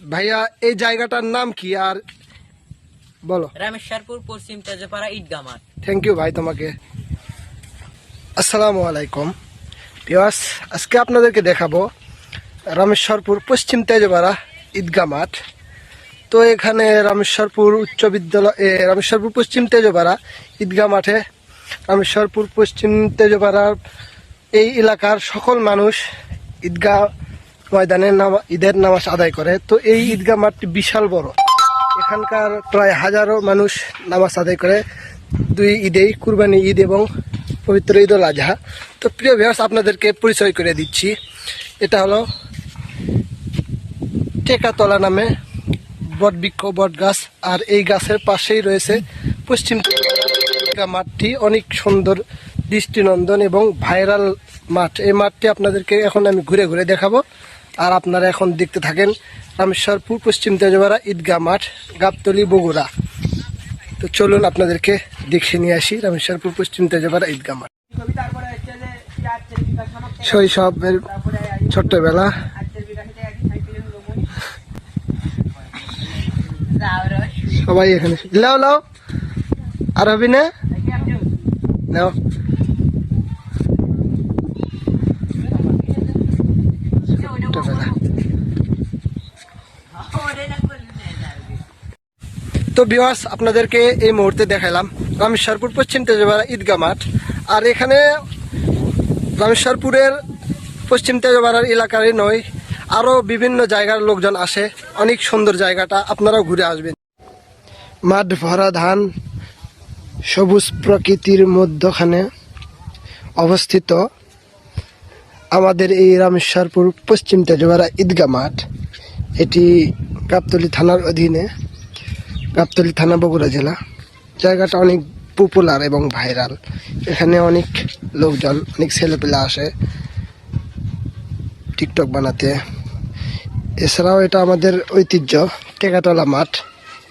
ভাইয়া এই জায়গাটার নাম কি? আর বলো। রামেশ্বরপুর পশ্চিম তেজপাড়া ঈদগাহ মাঠ। থ্যাংক ইউ ভাই তোমাকে। আসসালামু আলাইকুম। পিয়াস আজকে আপনাদেরকে দেখাবো রামেশ্বরপুর পশ্চিম তেজপাড়া ঈদগা মাঠ। তো এখানে রামেশ্বরপুর উচ্চ বিদ্যালয় এ, রামেশ্বরপুর পশ্চিম তেজপাড়া ঈদগা মাঠে রামেশ্বরপুর পশ্চিম তেজপাড়ার এই এলাকার সকল মানুষ ঈদগাহ ময়দানে নামা, ঈদের নামাজ আদায় করে। তো এই ঈদগাহ মাঠটি বিশাল বড়। এখানকার প্রায় হাজারো মানুষ নামাজ আদায় করে। দুই ঈদেই কুরবানি ঈদ এবং পবিত্র ঈদ উল আজহা। তো প্রিয় ভিউয়ার্স আপনাদেরকে পরিচয় করে দিচ্ছি। এটা হলো টেকাতলা নামে বটবৃক্ষ বট গাছ। আর এই গাছের পাশেই রয়েছে পশ্চিম মাঠটি। অনেক সুন্দর, দৃষ্টিনন্দন এবং ভাইরাল মাঠ। এই মাঠটি আপনাদেরকে এখন আমি ঘুরে ঘুরে দেখাবো। আর আপনারা এখন দেখতে থাকেন রামেশ্বরপুর, পশ্চিম তেজবাড়া ঈদগাহ মাঠ, গাবতলি, বগুড়া। তো চলুন আপনাদেরকে দেখে নিয়ে আসি রামেশ্বরপুর, পশ্চিম তেজবাড়া ঈদগাহ মাঠ। শৈশবের ছোট্টবেলা। সবাই এখানে লাও লাও। আর হবি না ছোট্টবেলা তো বিওয়াস আপনাদেরকে এই মুহূর্তে দেখালাম রামেশ্বরপুর পশ্চিম তেজবাড়া ঈদগাহ মাঠ। আর এখানে রামেশ্বরপুরের পশ্চিম তেজবাড়ার এলাকারই নয়, আরও বিভিন্ন জায়গার লোকজন আসে। অনেক সুন্দর জায়গাটা, আপনারাও ঘুরে আসবেন। মাঠ ভরা ধান, সবুজ প্রকৃতির মধ্যখানে অবস্থিত আমাদের এই রামেশ্বরপুর পশ্চিম তেজবাড়া ঈদগাহ মাঠ। এটি গাবতলী থানার অধীনে, গাবতলী থানা বগুড়া জেলা। জায়গাটা অনেক পপুলার এবং ভাইরাল এখানে অনেক লোকজন, অনেক ছেলেপেলে আসে টিকটক বানাতে। এছাড়াও এটা আমাদের ঐতিহ্য, টেকাতলা মাঠ।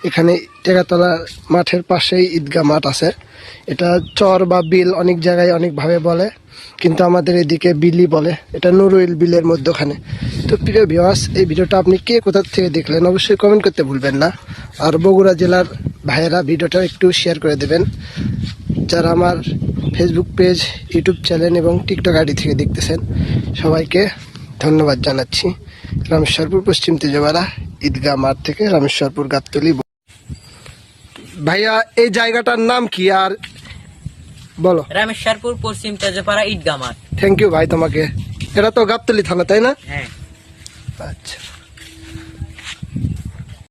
এখানে টেকাতলা মাঠের পাশেই ঈদগাহ মাঠ আছে। এটা চর বা বিল অনেক জায়গায় অনেকভাবে বলে, কিন্তু আমাদের এদিকে বিলি বলে। এটা নুরুইল বিলের মধ্যখানে। তো প্রিয় ভিওয়াস এই ভিডিওটা আপনি কে কোথা থেকে দেখলেন অবশ্যই কমেন্ট করতে ভুলবেন না। আর বগুড়া জেলার ভাইয়েরা ভিডিওটা একটু শেয়ার করে দেবেন। যারা আমার ফেসবুক পেজ ইউটিউব চ্যানেল এবং টিকটক আইডি থেকে দেখতেছেন সবাইকে ধন্যবাদ জানাচ্ছি। রামেশ্বরপুর পশ্চিম তেজবাড়া ঈদগাহ মাঠ থেকে রামেশ্বরপুর গাবতলি। ভাইয়া এই জায়গাটার নাম কি? আর বলো। রামেশ্বরপুর পশ্চিম তেজপাড়া ঈদগাহ মাঠ। থ্যাংক ইউ ভাই তোমাকে। এটা তো গাবতলি থানা তাই না? হ্যাঁ। but